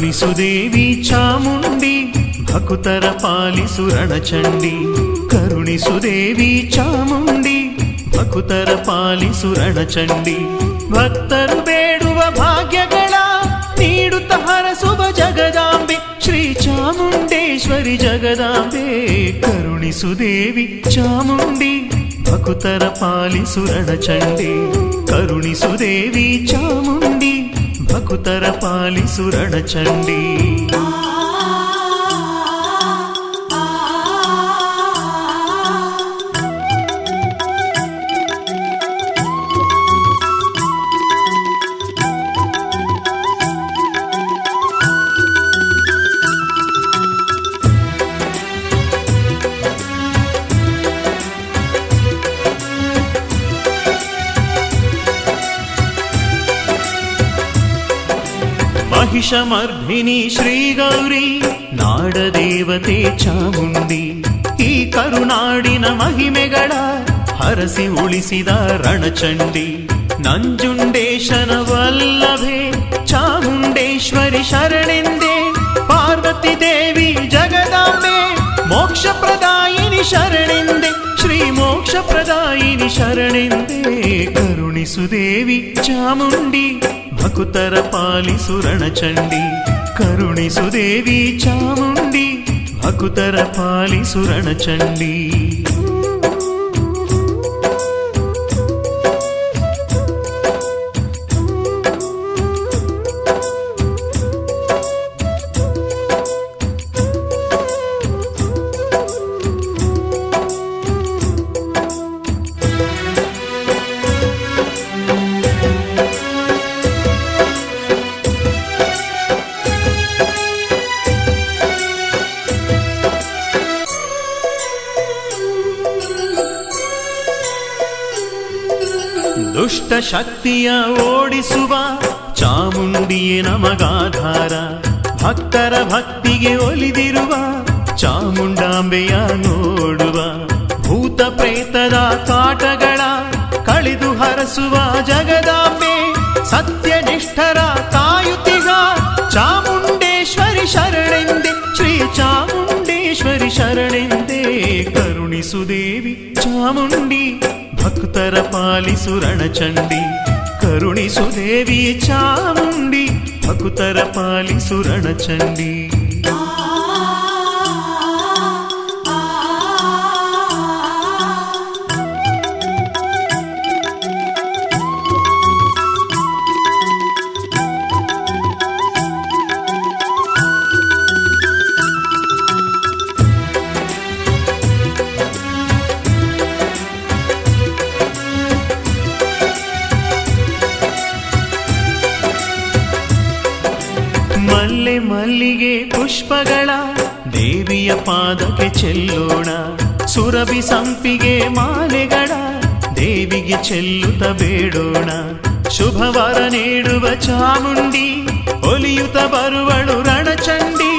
ಕರುಣಿಸುದೇವಿ ಚಾಮುಂಡಿ ಭಕುತರ ಪಾಲಿಸು ರಣಚಂಡಿ ಕರುಣಿಸುದೇವಿ ಚಾಮುಂಡಿ ಭಕುತರ ಪಾಲಿಸು ರಣಚಂಡಿ ಭಕ್ತರು ಬೇಡುವ ಭಾಗ್ಯಗಳ ನೀಡುತ್ತ ಹರಸುವ ಜಗದಾಂಬೆ ಶ್ರೀ ಚಾಮುಂಡೇಶ್ವರಿ ಜಗದಾಂಬೆ ಕರುಣಿಸುದೇವಿ ಚಾಮುಂಡಿ ಭಕುತರ ಪಾಲಿಸು ರಣಚಂಡಿ ಕರುಣಿಸುದೇವಿ ಚಾಮುಂಡಿ భకుతర పాలిసురణ చండీ. ಮಹಿಷಮರ್ಧಿನಿ ಶ್ರೀ ಗೌರಿ ನಾಡದೇವತೆ ಚಾಮುಂಡಿ ಈ ಕರುನಾಡಿನ ಮಹಿಮೆಗಳ ಹರಸಿ ಉಳಿಸಿದ ರಣಚಂಡಿ ನಂಜುಂಡೇಶನ ವಲ್ಲಭೆ ಚಾಮುಂಡೇಶ್ವರಿ ಶರಣೆಂದೇ ಪಾರ್ವತಿ ದೇವಿ ಜಗದಾಂಬೆ ಮೋಕ್ಷ ಪ್ರದಾಯಿನಿ ಶರಣೆಂದೆ ಶ್ರೀ ಮೋಕ್ಷ ಪ್ರದಾಯಿನಿ ಶರಣೆಂದೇ ಕರುಣಿಸು ದೇವಿ ಚಾಮುಂಡಿ ಭಕುತರ ಪಾಲಿಸು ರಣಚಂಡಿ ಕರುಣಿಸು ದೇವಿ ಚಾಮುಂಡಿ ಭಕುತರ ಪಾಲಿಸು ರಣಚಂಡಿ ಶಕ್ತಿಯ ಓಡಿಸುವ ಚಾಮುಂಡಿಯೇ ನಮಗಾಧಾರ. ಭಕ್ತರ ಭಕ್ತಿಗೆ ಒಲಿದಿರುವ ಚಾಮುಂಡಾಂಬೆಯ ನೋಡುವ ಭೂತ ಪ್ರೇತದ ಕಾಟಗಳ ಕಳಿದು ಹರಸುವ ಜಗದಾಂಬೆ, ಸತ್ಯನಿಷ್ಠರ ಕಾಯುತ್ತಿಗ ಚಾಮುಂಡೇಶ್ವರಿ ಶರಣೆಂದೆ, ಶ್ರೀ ಚಾಮುಂಡೇಶ್ವರಿ ಶರಣೆಂದೇ ಕರುಣಿಸು ದೇವಿ ಚಾಮುಂಡಿ. ಭಕ್ತರ ಪಾಲಿಸು ರಣಚಂಡಿ ಕರುಣಿಸು ದೇವಿ ಚಾಮುಂಡಿ ಭಕ್ತರ ಪಾಲಿಸು ರಣಚಂಡಿ ಮಲ್ಲೆ ಮಲ್ಲಿಗೆ ಪುಷ್ಪಗಳ ದೇವಿಯ ಪಾದಕ್ಕೆ ಚೆಲ್ಲೋಣ ಸುರಭಿ ಸಂಪಿಗೆ ಮಾಲೆಗಳ ದೇವಿಗೆ ಚೆಲ್ಲುತ್ತ ಬೇಡೋಣ ಶುಭವರ ನೀಡುವ ಚಾಮುಂಡಿ ಒಲಿಯುತ್ತ ಬರುವಳು ರಣಚಂಡಿ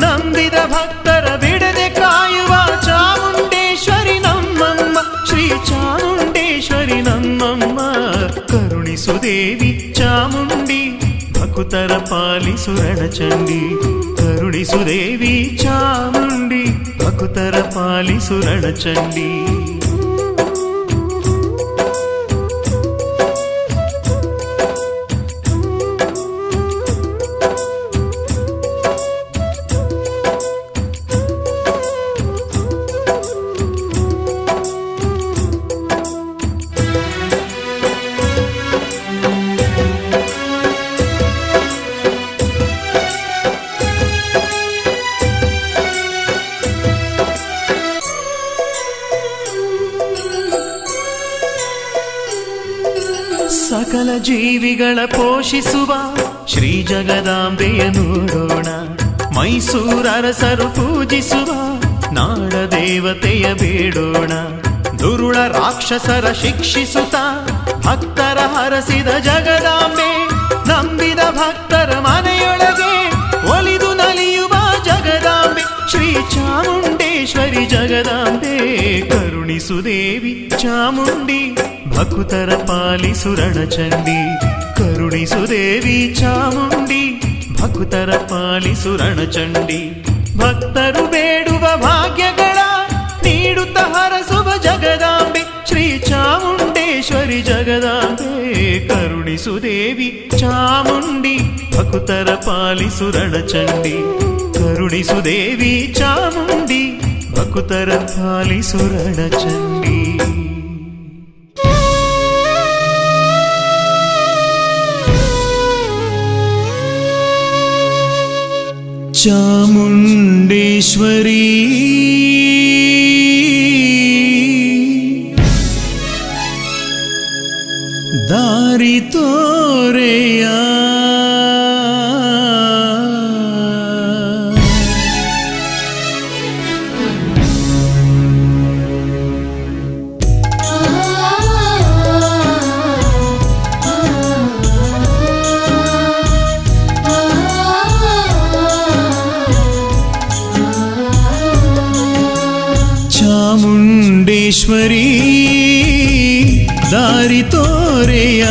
ನಂಬಿದ ಭಕ್ತರ ಬಿಡದೆ ಕಾಯುವ ಚಾಮುಂಡೇಶ್ವರಿ ನಮ್ಮಮ್ಮ ಶ್ರೀ ಚಾಮುಂಡೇಶ್ವರಿ ನಮ್ಮಮ್ಮ ಕರುಣಿಸು ದೇವಿ ಚಾಮುಂಡಿ ಭಕುತರ ಪಾಲಿಸು ರಣಚಂಡಿ ಕರುಣಿಸು ದೇವಿ ಚಾಮುಂಡಿ ಜೀವಿಗಳ ಪೋಷಿಸುವ ಶ್ರೀ ಜಗದಾಂಬೆಯ ನೋಡೋಣ ಮೈಸೂರ ಅರಸರು ಪೂಜಿಸುವ ನಾಡ ದೇವತೆಯ ಬೇಡೋಣ, ದುರುಳ ರಾಕ್ಷಸರ ಶಿಕ್ಷಿಸುತ್ತ ಭಕ್ತರ ಹರಸಿದ ಜಗದಾಂಬೆ, ನಂಬಿದ ಭಕ್ತರ ಮನೆಯೊಳಗೆ ಒಲಿದು ನಲಿಯುವ ಜಗದಾಂಬೆ, ಶ್ರೀ ಚಾಮುಂಡೇಶ್ವರಿ ಜಗದಾಂಬೆ, ಕರುಣಿಸು ದೇವಿ ಚಾಮುಂಡಿ. ಭಕುತರ ಪಾಲಿಸು ರಣಚಂಡಿ ಕರುಣಿಸು ದೇವಿ ಚಾಮುಂಡಿ ಭಕ್ತರ ಪಾಲಿಸು ರಣಚಂಡಿ ಭಕ್ತರು ಬೇಡುವ ಭಾಗ್ಯಗಳ ನೀಡುತ್ತ ಹರಸುವ ಜಗದಾಂಬೆ ಶ್ರೀ ಚಾಮುಂಡೇಶ್ವರಿ ಜಗದಾಂಬೆ ಕರುಣಿಸು ದೇವಿ ಚಾಮುಂಡಿ ಭಕ್ತರ ಪಾಲಿಸು ರಣಚಂಡಿ ಕರುಣಿಸು ದೇವಿ ಚಾಮುಂಡಿ ಭಕ್ತರ ಪಾಲಿಸು ರಣಚಂಡಿ ಚಾಮುಂಡೇಶ್ವರಿ ದಾರಿ ತೋರೆಯ ಚಾಮುಂಡೇಶ್ವರಿ ದಾರಿ ತೋರೆಯ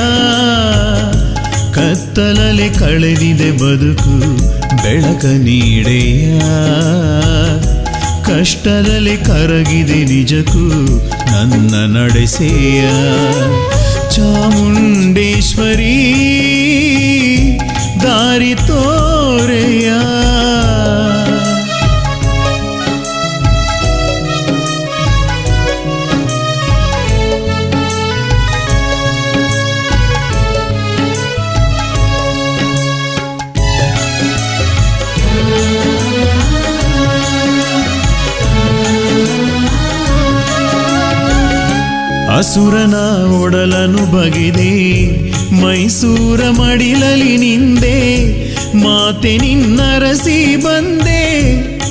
ಕತ್ತಲಲೆ ಕಳೆದಿದೆ ಬದುಕು ಬೆಳಕ ನೀಡೆಯ. ಕಷ್ಟದಲ್ಲಿ ಕರಗಿದೆ ನಿಜಕ್ಕೂ ನನ್ನ ನಡೆಸೆಯ. ಚಾಮುಂಡೇಶ್ವರಿ, ದಾರಿ ತೋರೆಯ ಅಸುರನ ಒಡಲನು ಬಗೆದೆ, ಮೈಸೂರ ಮಡಿಲಲಿ ನಿಂದೆ, ಮಾತೆ ನಿನ್ನರಸಿ ಬಂದೆ,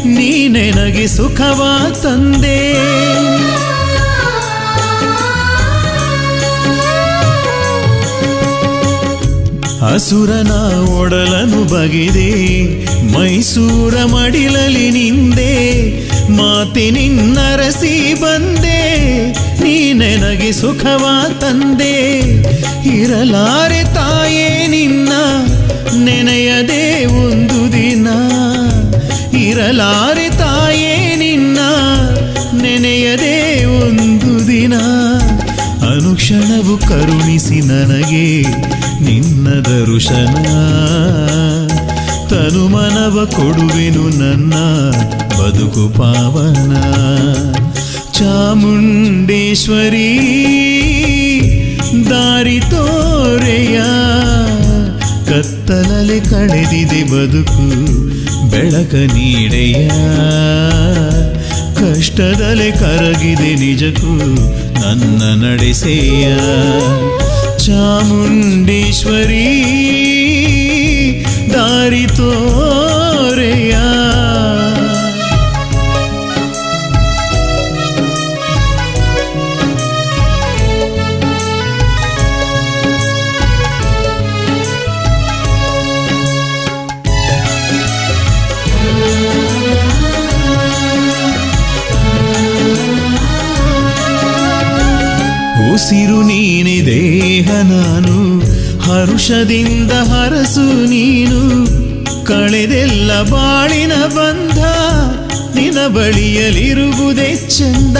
ನೀನೆನಗೆ ಸುಖವ ತಂದೆ. ಅಸುರನ ಒಡಲನು ಬಗೆದೆ, ಮೈಸೂರ ಮಡಿಲಲಿ ನಿಂದೆ, ಮಾತೆ ನಿನ್ನರಸಿ ಬಂದೆ ನೀನೆನಗೆ ಸುಖವ ತಂದೆ. ಇರಲಾರೆ ತಾಯೇ ನಿನ್ನ, ನೆನೆಯದೆ ಒಂದು ದಿನ. ಇರಲಾರೆ ತಾಯೇ ನಿನ್ನ, ನೆನೆಯದೆ ಒಂದು ದಿನ. ಅನುಕ್ಷಣವು ಕರುಣಿಸಿ ನನಗೆ ನಿನ್ನ ದರುಶನ. ತನುಮನವ ಕೊಡುವೆನು ನನ್ನ ಬದುಕು ಪಾವನ. ಚಾಮುಂಡೇಶ್ವರಿ, ದಾರಿ ತೋರೆಯ ಕತ್ತಲಲೆ ಕಳೆದಿದೆ ಬದುಕು, ಬೆಳಕ ನೀಡೆಯ ಕಷ್ಟದಲೆ ಕರಗಿದೆ ನಿಜಕ್ಕೂ ನನ್ನ ನಡೆಸೆಯ. ಚಾಮುಂಡೇಶ್ವರಿ, ದಾರಿ ತೋರೆಯ ಉಸಿರು ನೀನೆ ದೇಹ ನಾನು, ಹರುಷದಿಂದ ಹರಸು ನೀನು. ಕಳೆದೆಲ್ಲ ಬಾಳಿನ ಬಂಧ ನಿನ ಬಳಿಯಲಿರುವುದೇ ಚಂದ.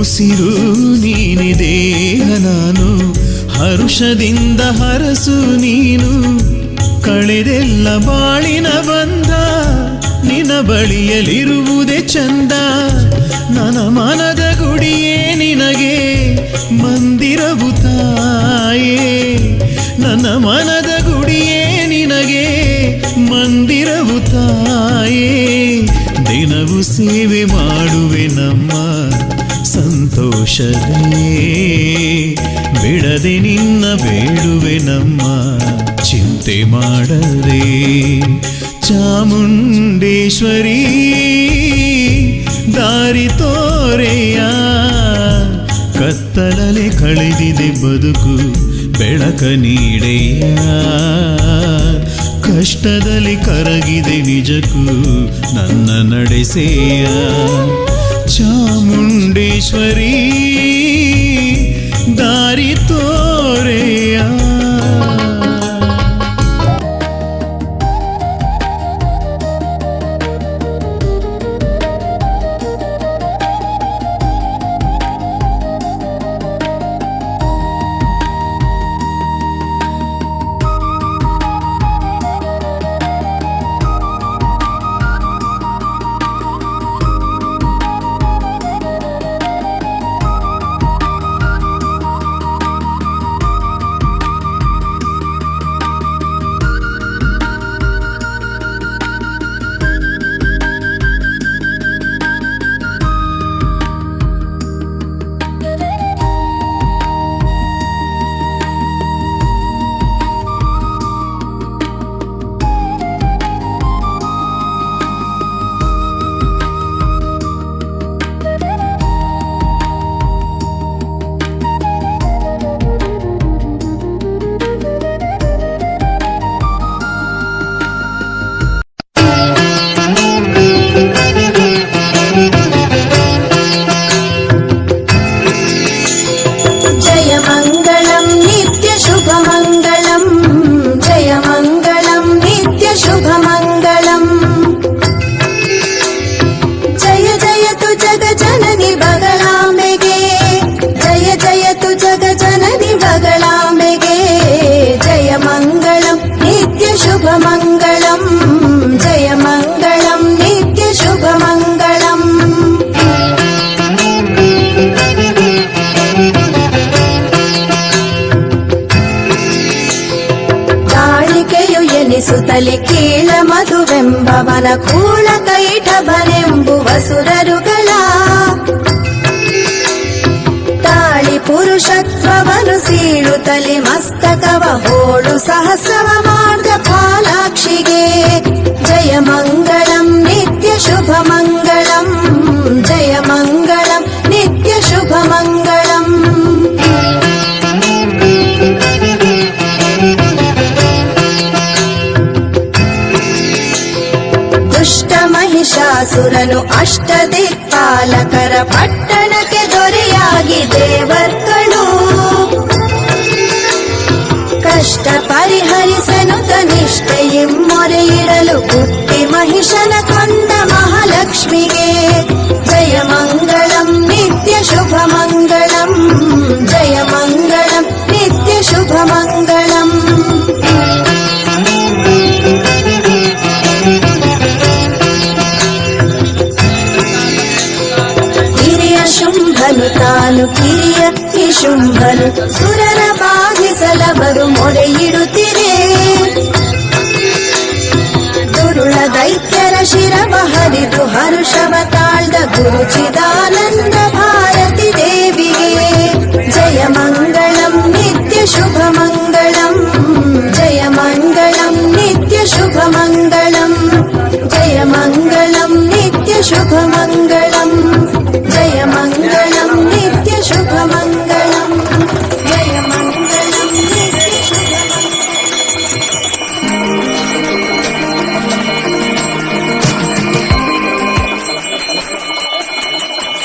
ಉಸಿರು ನೀನೆ ದೇಹ ನಾನು, ಹರುಷದಿಂದ ಹರಸು ನೀನು. ಕಳೆದೆಲ್ಲ ಬಾಳಿನ ಬಂಧ ನಿನ ಬಳಿಯಲಿರುವುದೇ ಚಂದ. ನನ್ನ ಮನದ ಗುಡಿಯೇ ನಿನಗೆ ಮಂದಿರವು ತಾಯೇ. ನನ್ನ ಮನದ ಗುಡಿಯೇ ನಿನಗೆ ಮಂದಿರವು ತಾಯೇ. ದಿನವು ಸೇವೆ ಮಾಡುವೆ ನಮ್ಮ ಸಂತೋಷವೇ. ಬಿಡದೆ ನಿನ್ನ ಬೇಡುವೆ ನಮ್ಮ ಚಿಂತೆ ಮಾಡದೆ. ಚಾಮುಂಡೇಶ್ವರಿ, ದಾರಿ ತೋರೆಯ ಕತ್ತಲಲೆ ಕಳೆದಿದೆ ಬದುಕು ಬೆಳಕ ನೀಡೆಯ. ಕಷ್ಟದಲ್ಲಿ ಕರಗಿದೆ ನಿಜಕ್ಕೂ ನನ್ನ ನಡೆಸೆಯ. ಚಾಮುಂಡೇಶ್ವರಿ, ದಾರಿ ಸುತಲಿ ಕೀಳ ಮಧುವೆಂಬವನ ಕೂಳ ಕೈಟಬನೆಂಬುವ ಸುರರುಗಳ ತಾಳಿ ಪುರುಷತ್ವವನು ಸೀಳು ತಲೆ ಮಸ್ತಕವ ಹೋಳು ಸಹಸ್ರವ ಮಾರ್ಗ ಪಾಲಾಕ್ಷಿಗೆ. ಜಯ ಮಂಗಳಂ ನಿತ್ಯ ಶುಭ ಮಂಗಳ ಅಷ್ಟ ದಿಕ್ಪಾಲಕರ ಪಟ್ಟಣಕ್ಕೆ ದೊರೆಯಾಗಿ ದೇವರ್ಗಳು. ಕಷ್ಟ ಪರಿಹರಿಸನು ಕನಿಷ್ಠ ಮೊರೆ ಇಡಲು ಹುಟ್ಟಿ ಮಹಿಷನ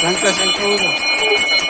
Blancas en.